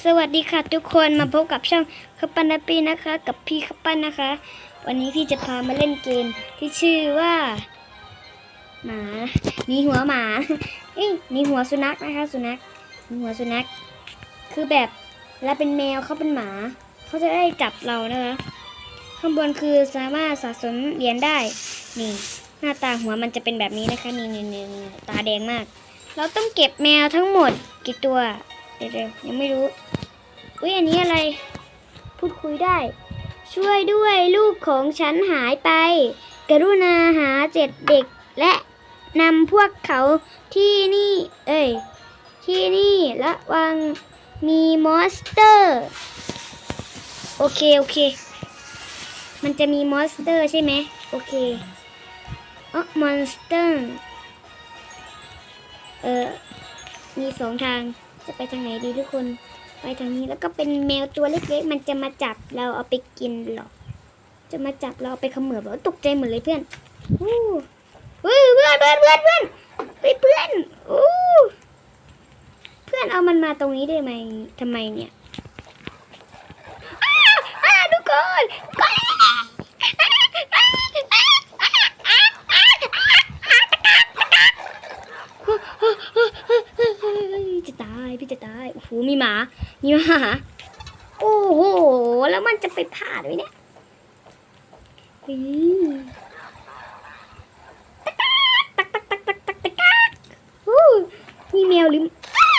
สวัสดีค่ะทุกคนมาพบกับช่องคัปปันนาปีนะคะ กับพี่คัปปันนะคะ วันนี้พี่จะพามาเล่นเกมที่ชื่อว่า หมาหมีหัวหมาเอ้ยหมีหัวสุนัขนะคะ สุนัขหมีหัวสุนัข คือแบบเราเป็นแมวเขาเป็นหมาเขาจะได้จับเรานะคะ ข้างบนคือสามารถสะสมเหรียญได้นี่หน้าตาหัวมันจะเป็นแบบนี้นะคะนี่นี่นี่ตาแดงมาก เราต้องเก็บแมวทั้งหมดกี่ตัว เดี๋ยวๆยังไม่รู้อุ้ยอันนี้อะไร พูดคุยได้ ช่วยด้วยลูกของฉันหายไป กรุณาหาเจ็ดเด็กและนำพวกเขาที่นี่ เอ้ย ที่นี่ระวังมีมอนสเตอร์ โอเค โอเค มันจะมีมอนสเตอร์ใช่ไหมโอเคอ๋อมอนสเตอร์ เออมีสองทาง จะไปทางไหนดีทุกคน ไปทางนี้แล้วก็เป็นแมวตัวเล็กๆ มันจะมาจับเราเอาไปกินหรอ จะมาจับเราเอาไปเขมือบเรอตกใจหมดเลยเพื่อนอู้เฮ้ยเพื่อนเพื่อนเพื่อนเพื่อนเฮ้ยเพื่อนอู้เพื่อนเอามันมาตรงนี้ได้ไหมทำไมเนี่ยอ้าอ้าทุกคน จะตายพี่จะตายโอ้โหมีหมา มีหมาโอ้โหแล้วมันจะไปผ่านไหมเนี่ยอืมตักตักตักตักตักตักตักอู้มีแมวหรืออ้า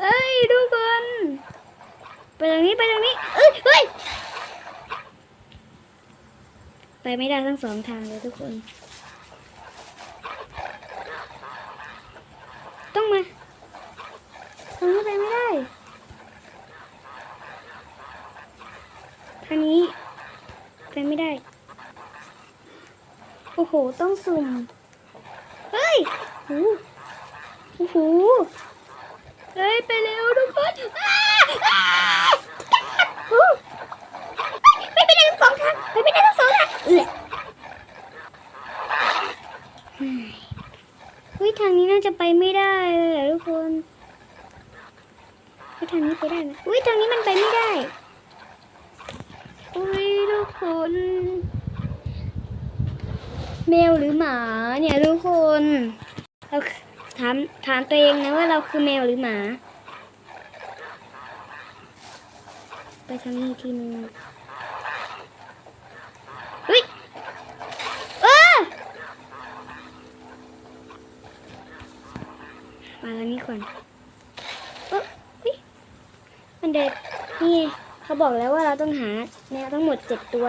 เอ้ยทุกคนไปตรงนี้ไปตรงนี้เอ้ยเฮ้ยไปไม่ได้ทั้งสองทางเลยทุกคน ต้องมาทางนี้ไปไม่ได้ ทางนี้ไปไม่ได้ โอ้โห ต้องสุ่ม เฮ้ยโอ้โห เฮ้ย ไปเร็วทุกคนอ้าอ้าโอ้ไปไม่ได้ทั้งสองทางไปไม่ได้ทั้งสองทางเอื้อเฮ้ย ทางนี้น่าจะไปไม่ได้เลยอะทุกคนเฮ้ยทางนี้ ไปได้ไหมอุ้ยทางนี้มันไปไม่ได้อุ้ยทุกคนแมวหรือหมาเนี่ยทุกคนเราถามถามตัวเองนะว่าเราคือแมวหรือหมา ไปทางนี้อีกทีนึงเฮ้ยเออมาทางนี้ก่อนเออเฮ้ย มันเด็ดนี่เขาบอกแล้วว่าเราต้องหาแมวทั้งหมดเจ็ดตัว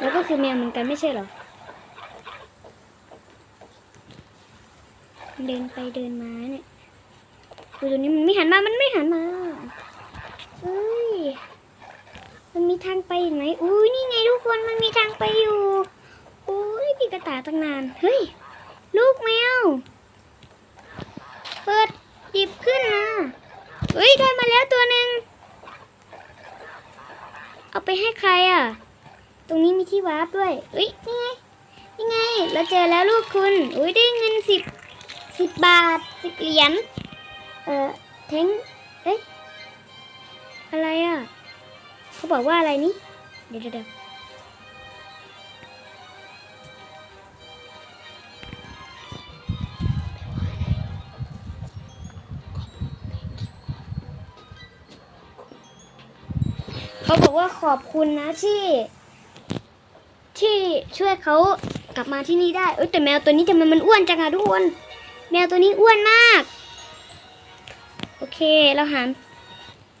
แล้วก็คือแมวเหมือนกันไม่ใช่เหรอ เดินไปเดินมาเนี่ยดูตัวนี้มันไม่หันมา มันไม่หันมาเอ้ย มันมีทางไปไหมอุ้ยนี่ไงทุกคน มันมีทางไปอยู่อุ้ยพี่กระต่ายตั้งนาน เฮ้ย ลูกแมว เปิดหยิบขึ้นมา เฮ้ยได้มาแล้วตัวหนึ่งเอาไปให้ใครอะ ตรงนี้มีที่วาร์ปด้วยเอ้ยนี่ไงนี่ไง เราเจอแล้วลูกคุณอุ้ยได้เงินสิบสิบบาทสิบเหรียญเอ่อเทงเอ้ยอะไรอะ เขาบอกว่าอะไรนี่ เดี๋ยวเดี๋ยว เขาบอกว่าขอบคุณนะที่ ที่ช่วยเขากลับมาที่นี่ได้เอ้ยแต่แมวตัวนี้ทำไมมันอ้วนจังอะทุกคนแมวตัวนี้อ้วนมาก โอเคเราหา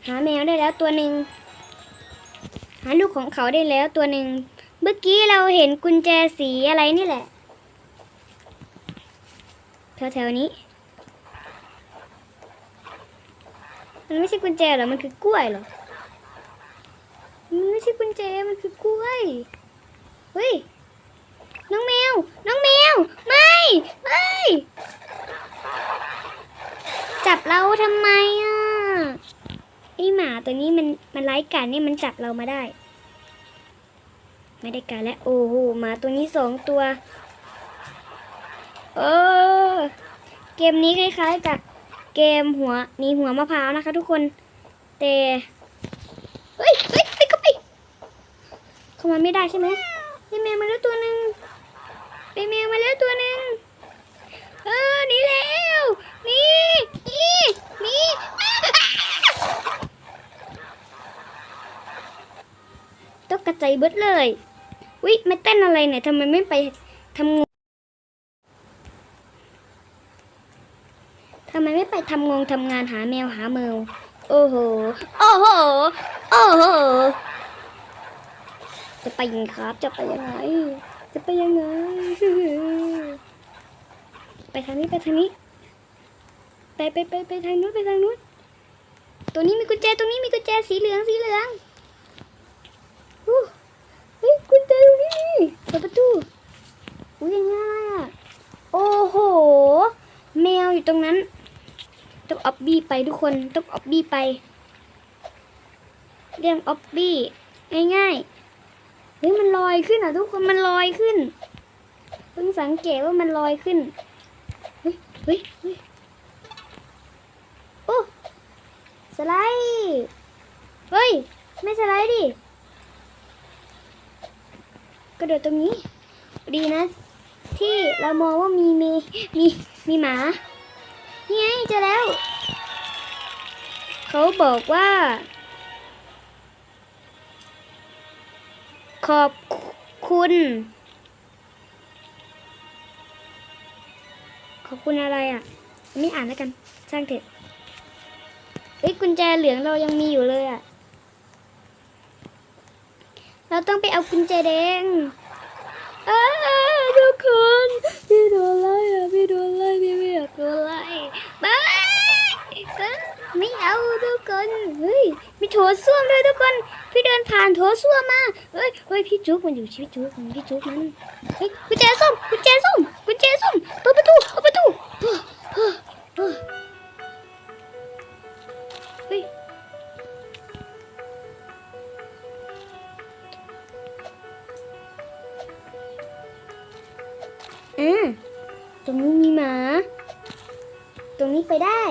หาแมวได้แล้วตัวหนึ่งหาลูกของเขาได้แล้วตัวหนึ่งเมื่อกี้เราเห็นกุญแจสีอะไรนี่แหละแถวๆนี้ มันไม่ใช่กุญแจหรอ มันคือกล้วยหรอ มันไม่ใช่กุญแจมันคือกล้วย เฮ้ย น้องแมว น้องแมว ไม่ ไม่ จับเราทำไมอะ ไอหมาตัวนี้มันมันไร้การนี่มันจับเรามาได้ ไม่ได้การแล้ว โอ้โหหมาตัวนี้สองตัว เออ เกมนี้คล้ายๆกับเกมหัวหนีหัวมะพร้าวนะคะทุกคน แต่เฮ้ยเฮ้ยไปก็ไป เข้ามาไม่ได้ใช่ไหมได้แมวมาแล้วตัวหนึ่งได้แมวมาแล้วตัวหนึ่งเออหนีแล้วหนีหนีหนีตกกระจายเบิดเลยวิไม่เต้นอะไรเนี่ยทำไมไม่ไปทำงงทำไมไม่ไปทำงงทำงานหาแมวหาเมวโอ้โห โอ้โห โอ้โห จะไปยังไงครับ จะไปยังไง จะไปยังไง ไปทางนี้ไปทางนี้ ไปไปไปไปทางนู้นไปทางนู้น ตัวนี้มีกุญแจตรงนี้มีกุญแจสีเหลืองสีเหลืองอู้เฮ้ยกุญแจตรงนี้นี่เปิดประตูอุ้ยยังไงอะ โอ้โห แมวอยู่ตรงนั้น ต้องออบบี้ไปทุกคน ต้องออบบี้ไป เรียกออบบี้ง่ายๆ เฮ้ยมันลอยขึ้นอะทุกคนมันลอยขึ้นเพิ่งสังเกตว่ามันลอยขึ้นเฮ้ยเฮ้ยเฮ้ยโอ้สไลด์เฮ้ยไม่สไลด์ดิกระโดดตรงนี้ ดีนะ ที่เรามองว่ามีมีมีมีหมานี่ไงเจอแล้ว เขาบอกว่า ขอบคุณ ขอบคุณอะไรอะ ไม่อ่านแล้วกันช่างเถอะเฮ้ยกุญแจเหลืองเรายังมีอยู่เลยอะ เราต้องไปเอากุญแจแดงอ้าทุกคนพี่โดนไล่อะพี่โดนไล่พี่ไม่อยากโดนไล่ไปเอ้ยไม่เอาทุกคน เฮ้ยมีโถส้วมด้วยทุกคน พี่เดินผ่านโถส้วมมาเฮ้ยเฮ้ยพี่จุ๊กมันอยู่ชีวิตจุ๊กมันพี่จุ๊กมันเฮ้ยกุญแจส้มกุญแจส้มกุญแจส้มเปิดประตูเปิดประตูเฮ้ยเฮ้ยเฮ้ยเฮ้ยอ่าตรงนี้มีหมา ตรงนี้ไปได้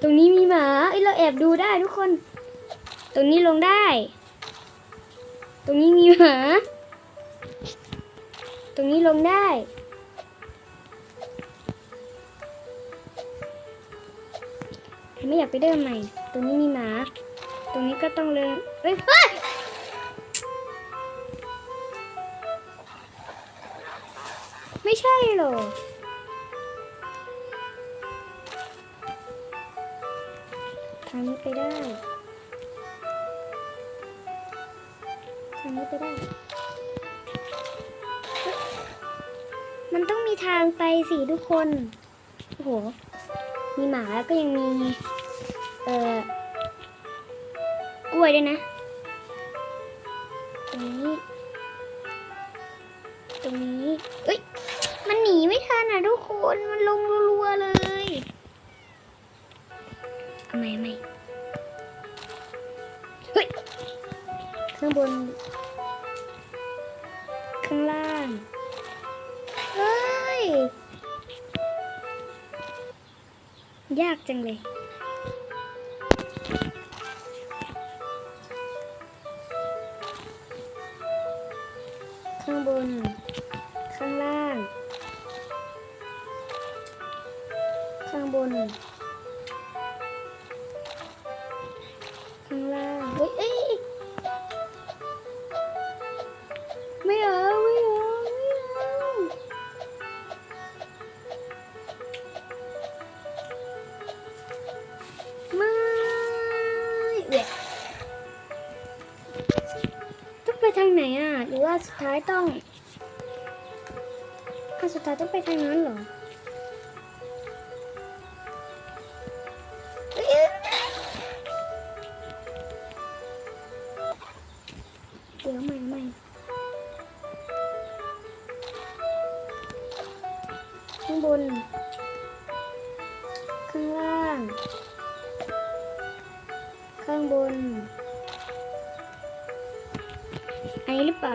ตรงนี้มีหมาเอ้ยเราแอบดูได้ทุกคน ตรงนี้ลงได้ ตรงนี้มีหมา ตรงนี้ลงได้ ไม่อยากไปเดินใหม่ ตรงนี้มีหมา ตรงนี้ก็ต้องเลยเฮ้ยเฮ้ยไม่ใช่หรอางนี้ไปได้ทางนี้ไปได้ มันต้องมีทางไปสิทุกคน โอ้โห มีหมาแล้วก็ยังมี เอ่อ กล้วยด้วยนะ ตรงนี้ ตรงนี้ เอ้ย มันหนีไม่ทันอะทุกคน มันลงรัวๆเลย เอาใหม่เอาใหม่เฮ้ยข้างบน ข้างล่าง เฮ้ย ยากจังเลย ว่าสุดท้ายต้องถ้าสุดท้ายต้องไปทางนั้นเหรอ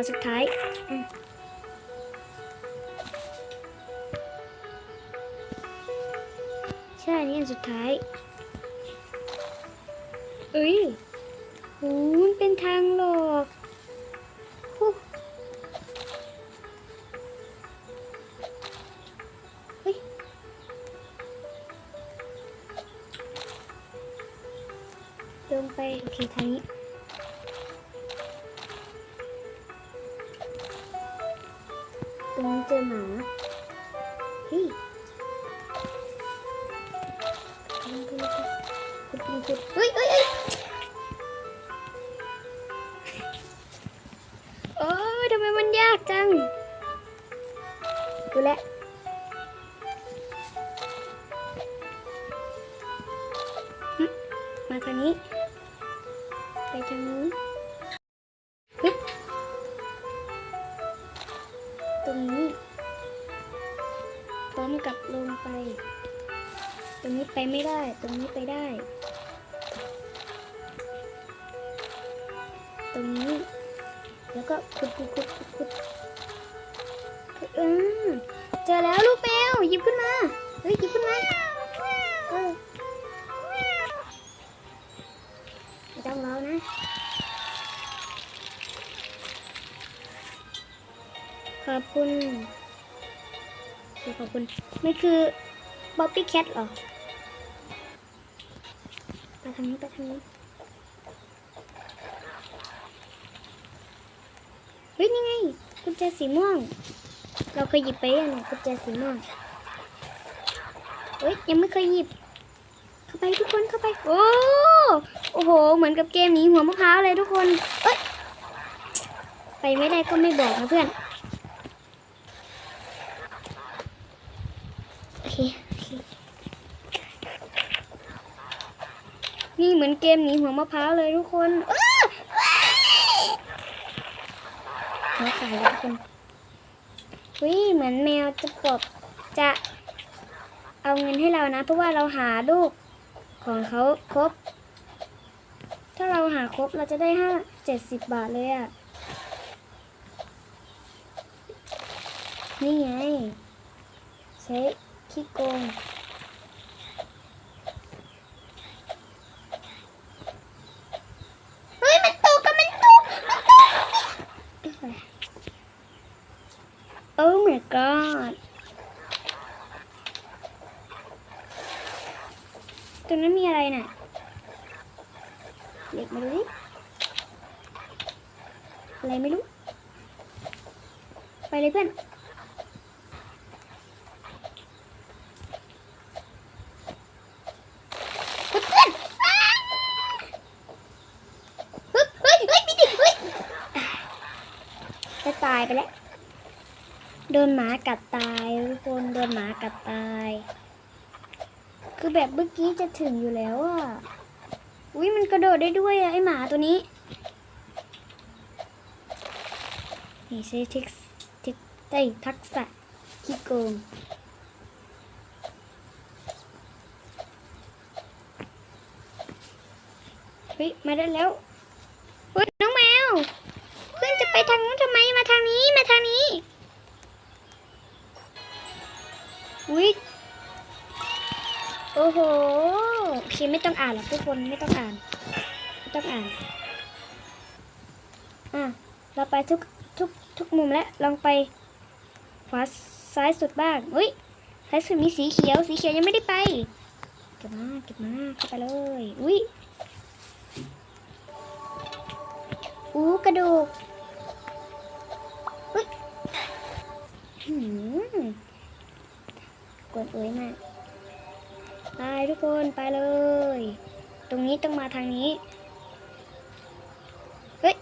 สุดท้ายใช่นี่อันสุดท้ายเอ้ยโอ้มันเป็นทางหลอกลงไปโอเคทางนี้ ไปทางนู้นฮึบตรงนี้พร้อมกับลงไป ตรงนี้ไปไม่ได้ ตรงนี้ไปได้ ตรงนี้ แล้วก็ขุดขุดขุดขุดขุดเออเจอแล้วลูกแมวหยิบขึ้นมา เฮ้ยหยิบขึ้นมาเออ องรอนะขอบคุณขอบคุณไม่คือบ๊อบบี้แคทหรอไปทางนี้ไปทางนี้เฮ้ยนี่ไงกุญแจสีม่วง เราเคยหยิบไปยังกุญแจสีม่วงเฮ้ยยังไม่เคยหยิบ ไปทุกคนเข้าไป โอ้โอ้โห เหมือนกับเกมหนีหัวมะพร้าวเลยทุกคน เอ้ย ไปไม่ได้ก็ไม่บอกนะเพื่อน โอเคโอเคนี่เหมือนเกมหนีหัวมะพร้าวเลยทุกคนอ้าหัวขาดแล้วทุกคนวิเหมือนแมวจะปลอบจะเอาเงินให้เรานะ เพราะว่าเราหาลูก ของเขาครบ ถ้าเราหาครบเราจะได้ห้าเจ็ดสิบบาทเลยอะ่ะ นี่ไง ใช้ขี้โกง เฮ้ย มันตกกับมันตกมันตกโอ้ my god ตรงนั้นมีอะไรน่ะเด็กมาดูดิ อะไรไม่รู้ ไปเลยเพื่อน เพื่อนเฮ้ยเฮ้ยเฮ้ยพี่ดิเฮ้ยจะ ตายไปแล้ว โดนหมากัดตายทุกคนโดนหมากัดตาย คือแบบเมื่อกี้จะถึงอยู่แล้วอะ อุ้ยมันกระโดดได้ด้วยอะไอหมาตัวนี้ นี่ใช้ทคเทคได้ทักษะขี้โกงเฮ้ยมาได้แล้วเฮ้ยน้องแมว ไปทางนู้นทำไมมาทางนี้มาทางนี้ อุ้ยโอ้โหโอเคไม่ต้องอ่านหรอกทุกคนไม่ต้องอ่าน ไม่ต้องอ่าน อะ เราไปทุกทุกทุกมุมแล้วลองไปขวาซ้ายสุดบ้างอุ้ยซ้ายสุดมีสีเขียวสีเขียวยังไม่ได้ไปเก็บมาเก็บมาเข้าไปเลยอุ้ยอู้กระดูก กวนเอ้ยมากไปทุกคนไปเลย ตรงนี้ต้องมาทางนี้ เฮ้ย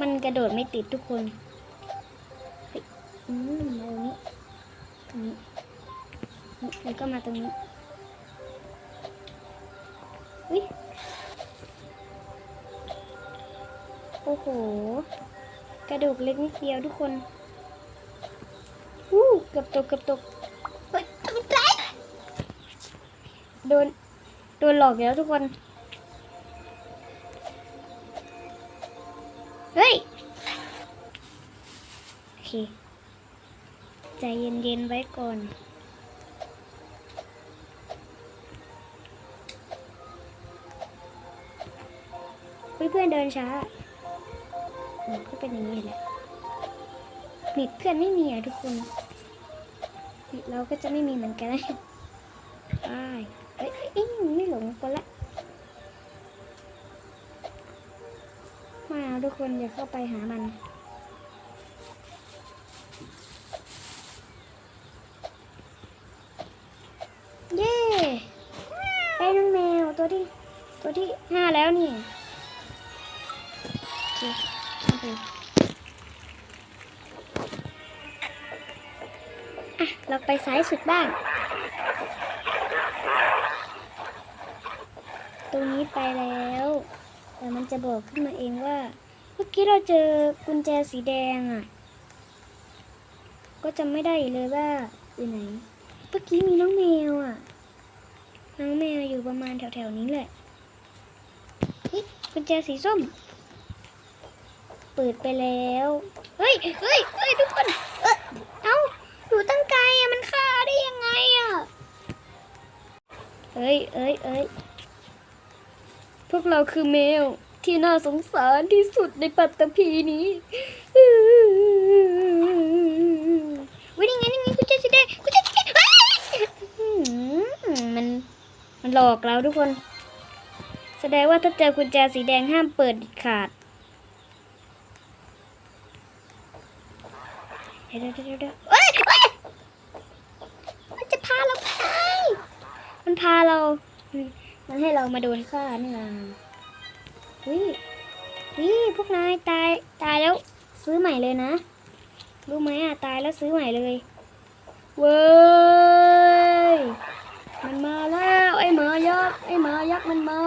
มันกระโดดไม่ติดทุกคนเฮ้ยอืมมาตรงนี้ตรงนี้ แล้วก็มาตรงนี้อุ๊ย อ้โห กระดูกเล็กนิดเดียวทุกคนอู้เกือบตกเกือบตกโดน โดนหลอกอีกแล้วทุกคน เฮ้ย โอเค ใจเย็นๆไว้ก่อนเพื่อนเดินช้า ก็เป็นอย่างนี้แหละเน็ตเพื่อนไม่มีอะทุกคนเน็ตเราก็จะไม่มีเหมือนกันนะไปเอ้ยเอ้ยไม่หลงกันละมาทุกคนอย่าเข้าไปหามันเย้ได้น้องแมวตัวที่ตัวที่ห้าแล้วนี่ ไปซ้ายสุดบ้าง ตรงนี้ไปแล้วแต่มันจะบอกขึ้นมาเองว่า เมื่อกี้เราเจอกุญแจสีแดงอะ ก็จำไม่ได้อีกเลยว่าอยู่ไหน เมื่อกี้มีน้องแมวอะ น้องแมวอยู่ประมาณแถวๆนี้แหละเฮ้ยกุญแจสีส้ม เปิดไปแล้ว เฮ้ย เฮ้ย เฮ้ย ทุกคน อ้ยเอ้ยเอ้ยพวกเราคือแมวที่น่าสงสารที่สุดในปัตตภีนี้วินี่ไงนี่ไงกุญแจสีแดงกุญแจสีแดงเฮ้ยอื้อหือมันมันหลอกเราทุกคน แสดงว่าถ้าเจอกุญแจสีแดงห้ามเปิดเด็ดขาดเดี๋ยวเดี๋ยวเดี๋ยวเดี๋ยวเอ้ยเอ้ยมันจะพาเราไปไหนมัน พาเรา มันให้เรามาโดนฆ่านี่นะวิวิพวกนายตายตายแล้วซื้อใหม่เลยนะ รู้ไหมอะตายแล้วซื้อใหม่เลย เว้ย มันมาแล้ว ไอ้หมายักษ์ ไอ้หมายักษ์มันมา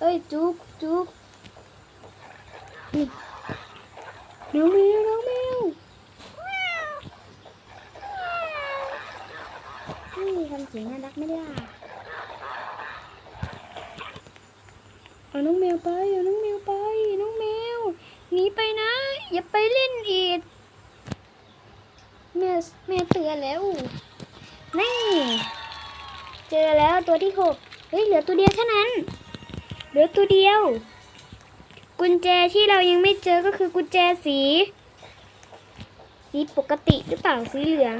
เอ้ย จุ๊บจุ๊บนี่น้องแมวน้องแมวนี่ทำเสียงน่ารักไหม่ล่ะ เอาน้องแมวไป เอาน้องแมวไป น้องแมว หนีไปนะ อย่าไปเล่นอีก แม่แม่เตือนแล้ว นี่ เจอแล้วตัวที่หกเฮ้ย เหลือตัวเดียวเท่านั้น เหลือตัวเดียว กุญแจ ที่เรายังไม่เจอก็คือกุญแจสี สีปกติหรือเปล่าสีเหลือง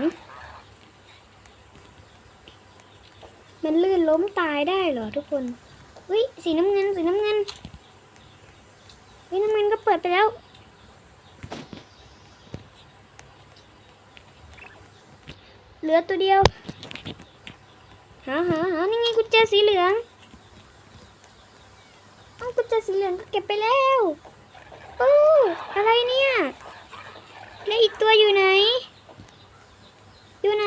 มันลื่นล้มตายได้เหรอทุกคนอุ้ยสีน้ำเงินสีน้ำเงินอุ้ยน้ำเงินก็เปิดไปแล้วเหลือตัวเดียวหาหาหานี่ไงกุญแจสีเหลือง เอ้ากุญแจสีเหลืองก็เก็บไปแล้ว โอ้อะไรเนี่ยแล้วอีกตัวอยู่ไหน อยู่ไหน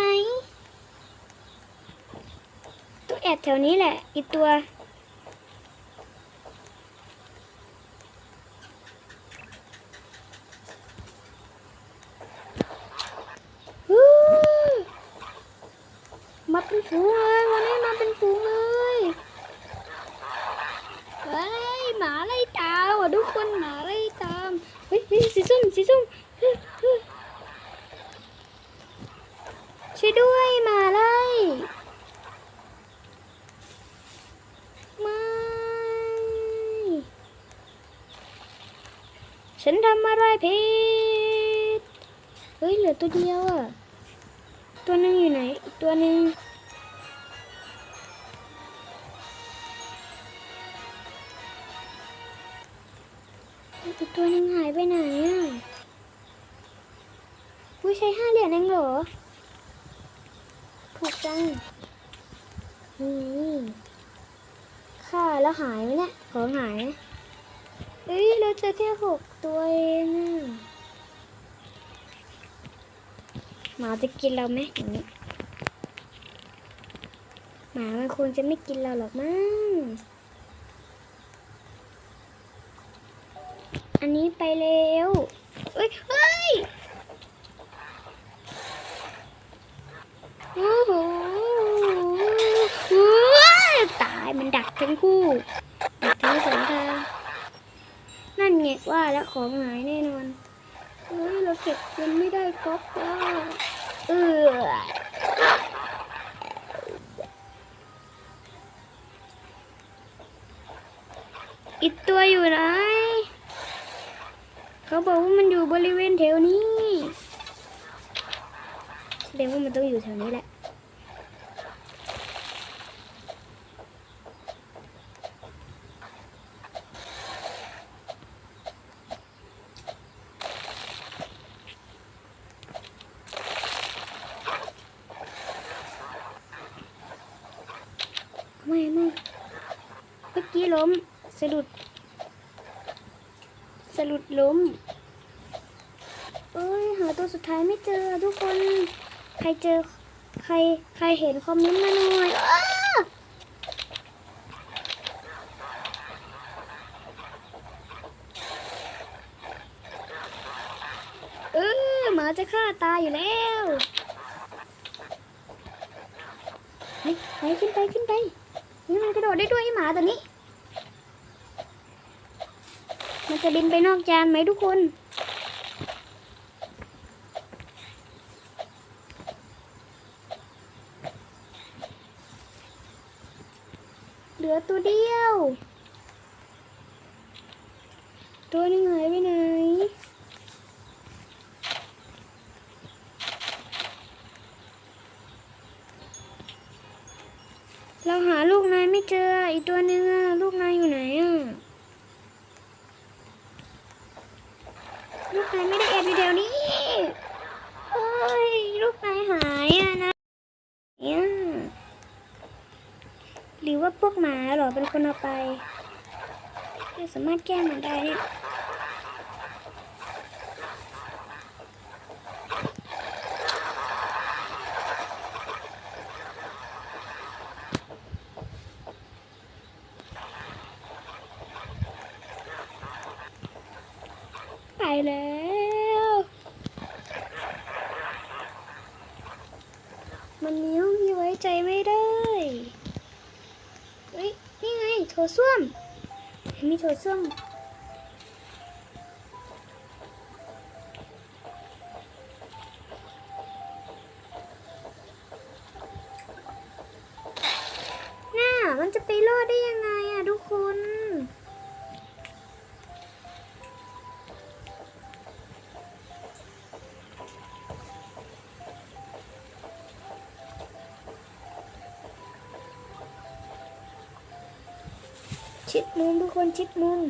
ตัวแอบแถวนี้แหละ อีกตัว ฮู้มาเป็นฝูงเลยวันนี้มาเป็นฝูงเลยเฮ้ยหมาไล่ตามอะทุกคนหมาไล่ตามเฮ้ยเฮ้ยสีส้มสีส้มเฮ้ยเฮ้ยช่วยด้วยหมาไล่ไม่ฉันทำอะไรผิด เฮ้ยเหลือ ตัวเดียวอะตัวนึงอยู่ไหน อีกตัวนึงอีกตัวนึงหายไปไหนอะอุ้ยใช้ห้าเหรียญเองเหรอ ถูกจังนี่ค่าแล้วหายไหมเนี่ย ของหายเฮ้ย เราเจอแค่หกตัวเองอะ หมาจะกินเราไหมอย่างนี้หมามันคงจะไม่กินเราหรอกมั้งอันนี้ไปเร็วเอ้ยเฮ้ยโอ้โหตายมันดักทั้งคู่ดักทั้งสองทางนั่นไงว่าแล้วของหายแน่นอน เฮ้ยเราเก็บเงินไม่ได้ครบอะเอออีกตัวอยู่ไหน เขาบอกว่ามันอยู่บริเวณแถวนี้แสดงว่ามันต้องอยู่แถวนี้แหละ ไม่ไม่เมื่อกี้ล้มสะดุดสะดุดล้มเอ้ย หาตัวสุดท้ายไม่เจอทุกคน ใครเจอ ใคร ใคร เห็นคอมเมนต์มาหน่อยเออหมาจะฆ่าตายอยู่แล้วไปไปขึ้นไปขึ้นไปนี่มันกระโดดได้ด้วยไอหมาตัวนี้ มันจะบินไปนอกจานไหมทุกคน เหลือตัวเดียว ตัวหนึงหายไปไหน เราหาลูกนายไม่เจอ อีก ตัวนึงอะลูกนายอยู่ไหนอะลูกนายไม่ได้แอบอยู่แถวนี้เฮ้ย ลูกนายหายอะนะเนี่ยหรือว่าพวกหมาหรอเป็นคนเอาไปเราสามารถแก้มันได้เนี่ยไปแล้ว มันมีห้องที่ไว้ใจไม่ได้ เฮ้ย นี่ไงโถส้วม มีโถ ส้วมน่ามันจะไปรอดได้ยังไง คนชิดมุม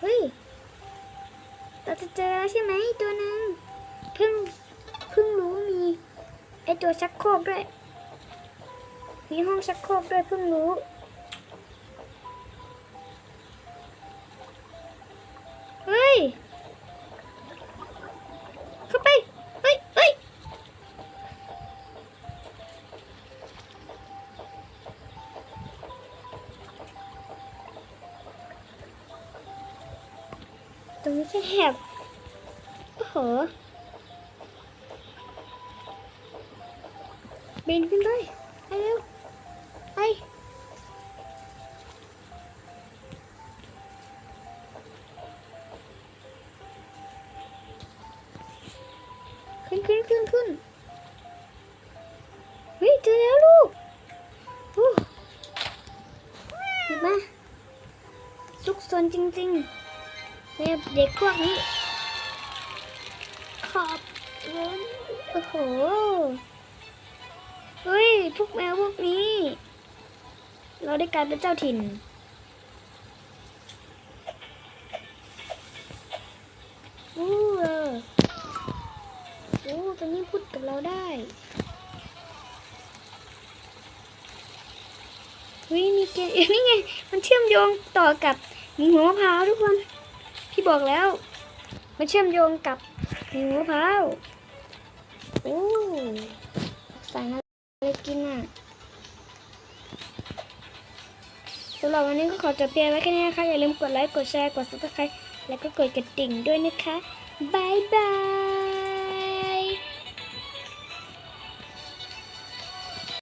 เฮ้ย เราจะเจอแล้วใช่ไหมตัวหนึ่งเพิ่งเพิ่งรู้มี ไอตัวชักโครกด้วย มีห้องชักโครกด้วยเพิ่งรู้ ตรงนี้แค่แหบโอ้โหบินขึ้นไปไปเร็วไปขึ้นขึ้นขึ้นขึ้นเฮ้ยเจอแล้วลูกโอ้เห็นไหมซุกซนจริง ๆ เนี่ยเด็กพวกนี้ ขอบคุณโอ้โห เฮ้ย พวกแมวพวกนี้ เราได้กลายเป็นเจ้าถิ่น อู้เออโอ้ตอนนี้พูดกับเราได้เฮ้ยมีเกมนี่ไง มันเชื่อมโยงต่อกับหมีหัวมะพร้าวทุกคน พี่บอกแล้ว มันเชื่อมโยงกับหมีหัวมะพร้าวโอ้สั่อะไรกินอะสำหรับวันนี้ก็ขอจบเพียงไว้แค่นี้นะคะ อย่าลืมกดไลค์ กดแชร์ กดซับสไครต์แล้วก็กดกระดิ่งด้วยนะคะบายบาย